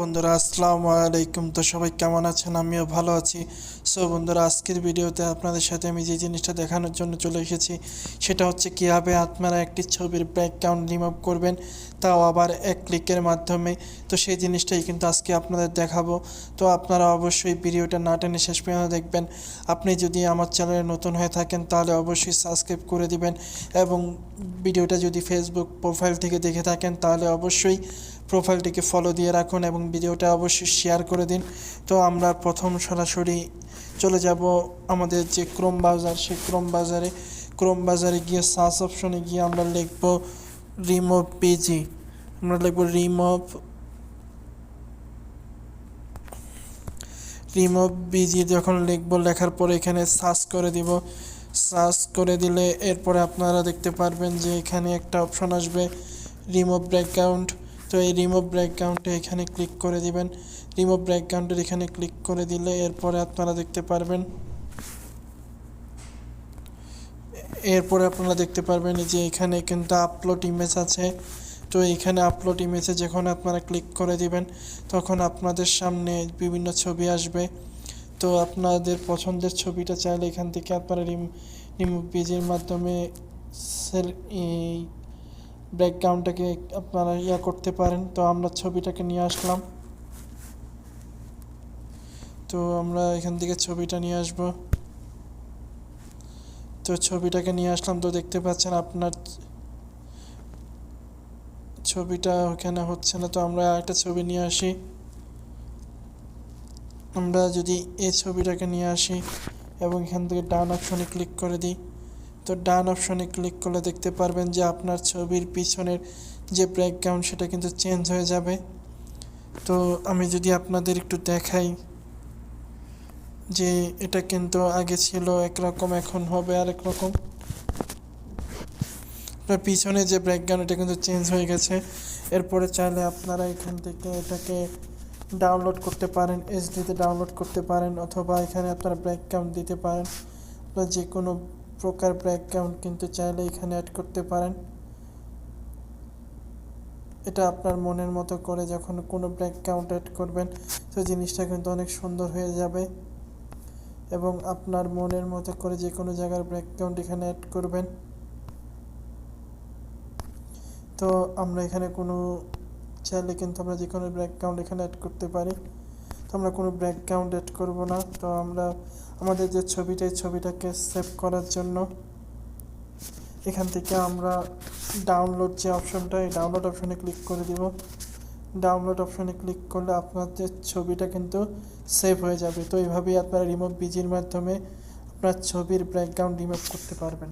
বন্ধুরা, আসসালামু আলাইকুম। তো সবাই কেমন আছেন? আমিও ভালো আছি। সো বন্ধুরা, আজকের ভিডিওতে আপনাদের সাথে আমি যে জিনিসটা দেখানোর জন্য চলে এসেছি, সেটা হচ্ছে কীভাবে আপনারা একটি ছবির ব্যাকগ্রাউন্ড রিমুভ করবেন, তাও আবার এক ক্লিকের মাধ্যমে। তো সেই জিনিসটাই কিন্তু আজকে আপনাদের দেখাবো। তো আপনারা অবশ্যই ভিডিওটা না টেনে শেষ পর্যন্ত দেখবেন। আপনি যদি আমার চ্যানেলে নতুন হয়ে থাকেন, তাহলে অবশ্যই সাবস্ক্রাইব করে দিবেন এবং ভিডিওটা যদি ফেসবুক প্রোফাইল থেকে দেখে থাকেন, তাহলে অবশ্যই প্রোফাইলটিকে ফলো দিয়ে রাখুন এবং ভিডিওটা অবশ্যই শেয়ার করে দিন। তো আমরা প্রথম সরাসরি চলে যাব আমাদের যে ক্রোম বাজার সেই ক্রোম বাজারে ক্রোম বাজারে গিয়ে সার্চ অপশনে গিয়ে আমরা লিখব রিমুভ পেজি আমরা লিখব রিমুভ রিমুভ বিজি যখন লিখব, লেখার পরে এখানে সার্চ করে দিব। সার্চ করে দিলে এরপরে আপনারা দেখতে পারবেন যে এখানে একটা অপশন আসবে রিমুভ ব্যাকগ্রাউন্ড তো এই রিমুভ ব্যাকগ্রাউন্ডে এখানে ক্লিক করে দিবেন। রিমুভ ব্যাকগ্রাউন্ডের এখানে ক্লিক করে দিলে এরপরে আপনারা দেখতে পারবেন। এরপরে আপনারা দেখতে পারবেন যে এখানে কিন্তু আপলোড ইমেজ আছে। তো এখানে আপলোড ইমেজে যখন আপনারা ক্লিক করে দিবেন, তখন আপনাদের সামনে বিভিন্ন ছবি আসবে। তো আপনাদের পছন্দের ছবিটা চাইলে এখান থেকে আপনারা রিম রিমুভ পেজের মাধ্যমে সেল ব্যাকগ্রাউন্ডটাকে আপনারা ইয়া করতে পারেন। তো আমরা ছবিটাকে নিয়ে আসলাম। তো আমরা এখান থেকে ছবিটা নিয়ে আসব। তো ছবিটাকে নিয়ে আসলাম তো দেখতে পাচ্ছেন আপনার ছবিটা ওখানে হচ্ছে না। তো আমরা একটা ছবি নিয়ে আসি। আমরা যদি এই ছবিটাকে নিয়ে আসি এবং এখান থেকে ডান অপশনে ক্লিক করে দিই। তো ডান অপশনে ক্লিক করলে দেখতে পারবেন যে আপনার ছবির পিছনের যে ব্যাকগ্রাউন্ড সেটা কিন্তু চেঞ্জ হয়ে যাবে। তো আমি যদি আপনাদের একটু দেখাই যে এটা কিন্তু আগে ছিল, একরকম এখন হবে আরেক রকম। পিছনে যে ব্যাকগ্রাউন্ড এটা কিন্তু চেঞ্জ হয়ে গেছে। এরপরে চাইলে আপনারা এখান থেকে এটাকে ডাউনলোড করতে পারেন এইচডিতে ডাউনলোড করতে পারেন, অথবা এখানে আপনারা ব্যাকগ্রাউন্ড দিতে পারেন। বা যে কোনো প্রকার ব্যাকগ্রাউন্ড কিন্তু চাইলে এখানে অ্যাড করতে পারেন। এটা আপনার মনের মতো করে যখন কোনো ব্যাকগ্রাউন্ড অ্যাড করবেন, তো জিনিসটা কিন্তু অনেক সুন্দর হয়ে যাবে। এবং আপনার মনের মতো করে যে কোনো জায়গার ব্যাকগ্রাউন্ড এখানে অ্যাড করবেন। তো আমরা এখানে কোনো চাইলে কিন্তু আমরা যে কোনো ব্যাকগ্রাউন্ড এখানে অ্যাড করতে পারি। তো আমরা কোনো ব্যাকগ্রাউন্ড এড করব না। তো আমরা আমাদের যে ছবিটা, এই ছবিটাকে সেভ করার জন্য এখান থেকে আমরা ডাউনলোড যে অপশনটা এই ডাউনলোড অপশনে ক্লিক করে দিব। ডাউনলোড অপশনে ক্লিক করলে আপনার যে ছবিটা কিন্তু সেভ হয়ে যাবে। তো এইভাবেই আপনারা রিমুভ বিজির মাধ্যমে আপনার ছবির ব্যাকগ্রাউন্ড রিমুভ করতে পারবেন।